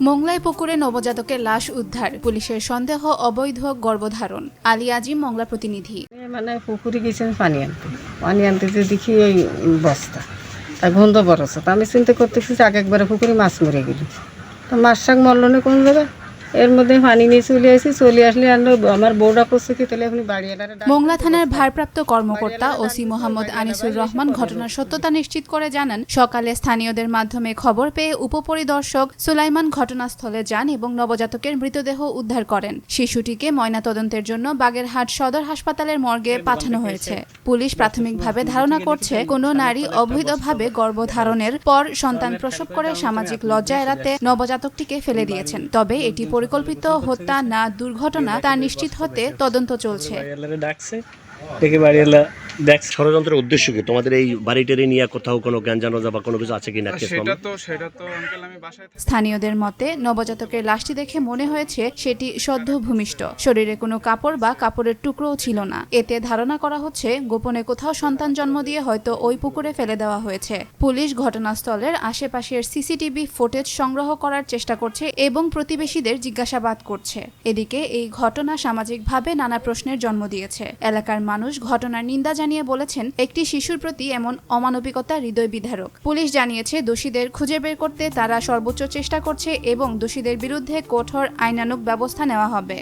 মোংলায় পুকুরে নবজাতকের লাশ উদ্ধার, পুলিশের সন্দেহ, অবৈধ গর্ভধারণ। আলী আজিম, মংলা প্রতিনিধি। মানে পুকুরে গেছেন পানি আনতে। পানি আনতে যে দেখি ওই বস্তা। তা গন্ধ বরছে তা আমি চিন্তা করতেছি যে আগে একবারে পুকুরে মাছ মরে গেল। তো মাছ শাক মরল না কোন জায়গায়? এর মধ্যে পানি নিয়ে চলে আসি চলে আসলে আমার বউটা করছে কি তাহলে আপনি বাড়ি মোংলা থানার ভারপ্রাপ্ত কর্মকর্তা ওসি মোহাম্মদ আনিসুর রহমান ঘটনার সত্যতা নিশ্চিত করে জানান সকালে স্থানীয়দের মাধ্যমে খবর পেয়ে উপপরিদর্শক সুলাইমান ঘটনাস্থলে যান এবং নবজাতকের মৃতদেহ উদ্ধার করেন। শিশুটিকে ময়নাতদন্তের জন্য বাগেরহাট সদর হাসপাতালের মর্গে পাঠানো হয়েছে। পুলিশ প্রাথমিকভাবে ধারণা করছে কোনো নারী অবৈধভাবে গর্ভধারণের পর সন্তান প্রসব করে সামাজিক লজ্জা এড়াতে নবজাতকটিকে ফেলে দিয়েছেন। তবে এটি পরিকল্পিত হত্যা না দুর্ঘটনা তা নিশ্চিত হতে তদন্ত চলছে। দেখে ষড়যন্ত্রের উদ্দেশ্য কি? তোমাদের এই বাড়িটারি নিয়ে কোথাও কোনো জ্ঞান জানা বা কোনো কিছু আছে কিনা কেস সেটা তো সেটা তো আঙ্কেল আমি বাসায় স্থানীয়দের মতে নবজাতকের লাশটি দেখে মনে হয়েছে সেটি সদ্য ভূমিষ্ঠ। শরীরে কোনো কাপড় বা কাপড়ের টুকরোও ছিল না। এতে ধারণা করা হচ্ছে গোপনে কোথাও সন্তান জন্ম দিয়ে হয়তো ওই পুকুরে ফেলে দেওয়া হয়েছে। পুলিশ ঘটনাস্থলের আশেপাশের সিসিটিভি ফুটেজ সংগ্রহ করার চেষ্টা করছে এবং প্রতিবেশীদের জিজ্ঞাসাবাদ করছে। এদিকে এই ঘটনা সামাজিকভাবে নানা প্রশ্নের জন্ম দিয়েছে। এলাকার মানুষ ঘটনার নিন্দা জানিয়ে বলেছেন, একটি শিশুর প্রতি এমন অমানবিকতা হৃদয় বিধারক পুলিশ জানিয়েছে, দোষীদের খুঁজে বের করতে তারা সর্বোচ্চ চেষ্টা করছে এবং দোষীদের বিরুদ্ধে কঠোর আইনানুক ব্যবস্থা নেওয়া হবে।